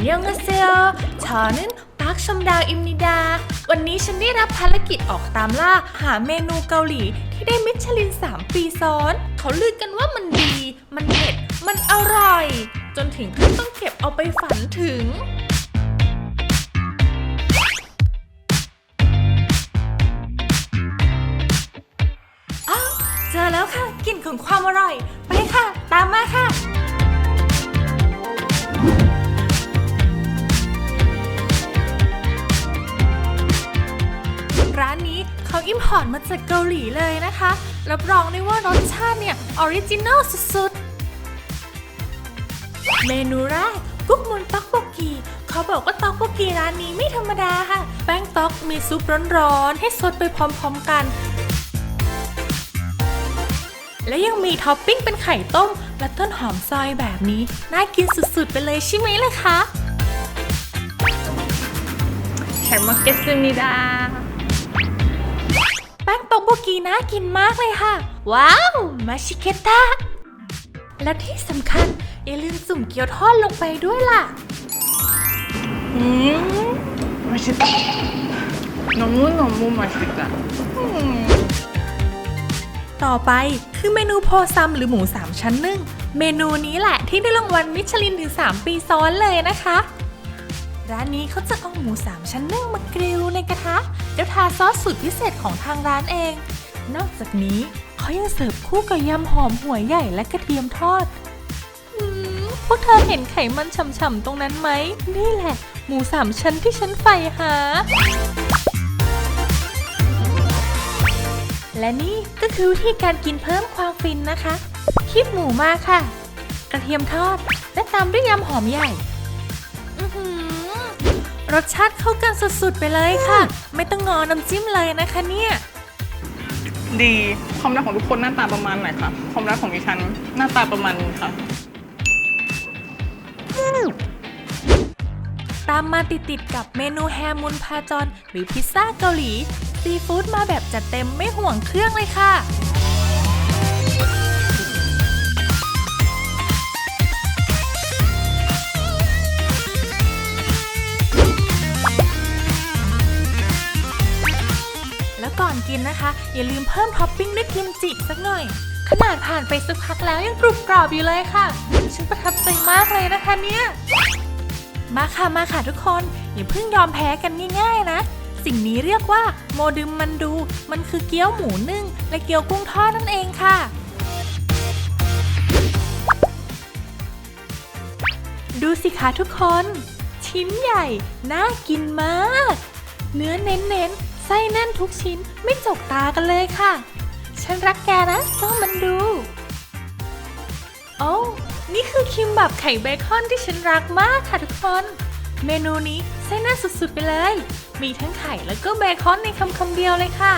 เนียงเซลชอนึนปักชมดาวอิมนิดา วันนี้ฉันได้รับภารกิจออกตามล่าหาเมนูเกาหลีที่ได้มิชลิน 3 ปีซ้อน เขาลือกันว่ามันดี มันเผ็ด มันอร่อย จนถึงขั้นต้องเก็บเอาไปฝันถึงอ้าวเจอแล้วค่ะกลิ่นของความอร่อย ไปค่ะ ตามมาค่ะ ร้านนี้เขาอิมพอร์ตมาจากเกาหลีเลยนะคะ รับรองได้ว่ารสชาติเนี่ย ออริจินัลสุดๆ เมนูแรกกุ๊กมุนต๊อกโบกีเขาบอกว่าต๊อกโบกีร้านนี้ไม่ธรรมดาค่ะ แป้งต๊อกมีซุปร้อนๆ ให้สดไปพร้อมๆกัน และยังมีท็อปปิ้งเป็นไข่ต้ม และต้นหอมซอยแบบนี้ น่ากินสุดๆ ไปเลยใช่ไหมล่ะคะ 잘 먹겠습니다. แป้งโตโบกีน่ากินมากเลยค่ะ ว้าวมาชิเคตาและที่สำคัญอย่าลืมสุ่มเกี๊ยวทอดลงไปด้วยล่ะอืมมาชิตะนมนุ่นมมุมมาชิตะต่อไปคือเมนูโพซัมหรือหมู 3 ชั้นนึ่ง เมนูนี้แหละที่ได้รางวัลมิชลินถึง 3 ปีซ้อนเลยนะคะ ร้านนี้เขาจะเอาหมู3ชั้นนึ่งมากริลในกระทะแล้วทาซอสสูตรพิเศษของทางร้านเอง นอกจากนี้เขายังเสิร์ฟคู่กับยำหอมหัวใหญ่และกระเทียมทอดอืมพวกเธอเห็นไขมันฉ่ำๆตรงนั้นไหม นี่แหละ หมูสามชั้นที่ฉันใฝ่หา และนี่ก็คือวิธีการกินเพิ่มความฟินนะคะคีบหมูมาค่ะ กระเทียมทอด และตามด้วยยำหอมใหญ่ อื้อหือ รสชาติเข้ากันสุดๆไปเลยค่ะ ไม่ต้องงอน้ำจิ้มเลยนะคะเนี่ยดีความรักของทุกคนหน้าตาประมาณไหนคะความรักของดิฉันหน้าตาประมาณนี้ค่ะ ตามมาติดๆกับเมนูแฮมุนพาจอนหรือพิซซ่าเกาหลีซีฟู้ดมาแบบจัดเต็มไม่ห่วงเครื่องเลยค่ะ กินนะคะ อย่าลืมเพิ่มท็อปปิ้งด้วยกิมจิสักหน่อย ขนาดผ่านไปสักพักแล้วยังกรุบกรอบอยู่เลยค่ะ ฉันประทับใจมากเลยนะคะเนี่ย มาค่ะมาค่ะทุกคน อย่าเพิ่งยอมแพ้กันง่าย ๆ นะสิ่งนี้เรียกว่าโมดึมมันดู มันคือเกี๊ยวหมูนึ่ง และเกี๊ยวกุ้งทอดนั่นเองค่ะ ดูสิคะทุกคน ชิ้นใหญ่ น่ากินมาก เนื้อเน้นๆ ไส้แน่นทุกชิ้นไม่จกตากันเลยค่ะ ฉันรักแกนะเจ้ามันดู โอ้นี่คือคิมบับไข่เบคอนที่ฉันรักมากค่ะทุกคน เมนูนี้ไส้แน่นสุดๆไปเลย มีทั้งไข่แล้วก็เบคอนในคำคำเดียวเลยค่ะ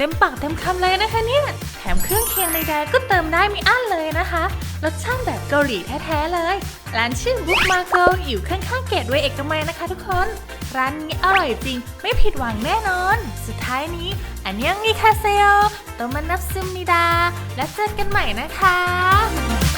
เต็มปากเต็มคำเลยนะคะเนี่ย แถมเครื่องเคียงใดๆก็เติมได้ไม่อั้นเลยนะคะ รสชาติแบบเกาหลีแท้ๆเลย ร้านชื่อบุ๊กมาเกิลอยู่ข้างๆเกตเวย์เอกมัยนะคะทุกคน ร้านนี้อร่อยจริง ไม่ผิดหวังแน่นอน สุดท้ายนี้ อันยังอีคาเซโอโตมานับซึมนิดา และเจอกันใหม่นะคะ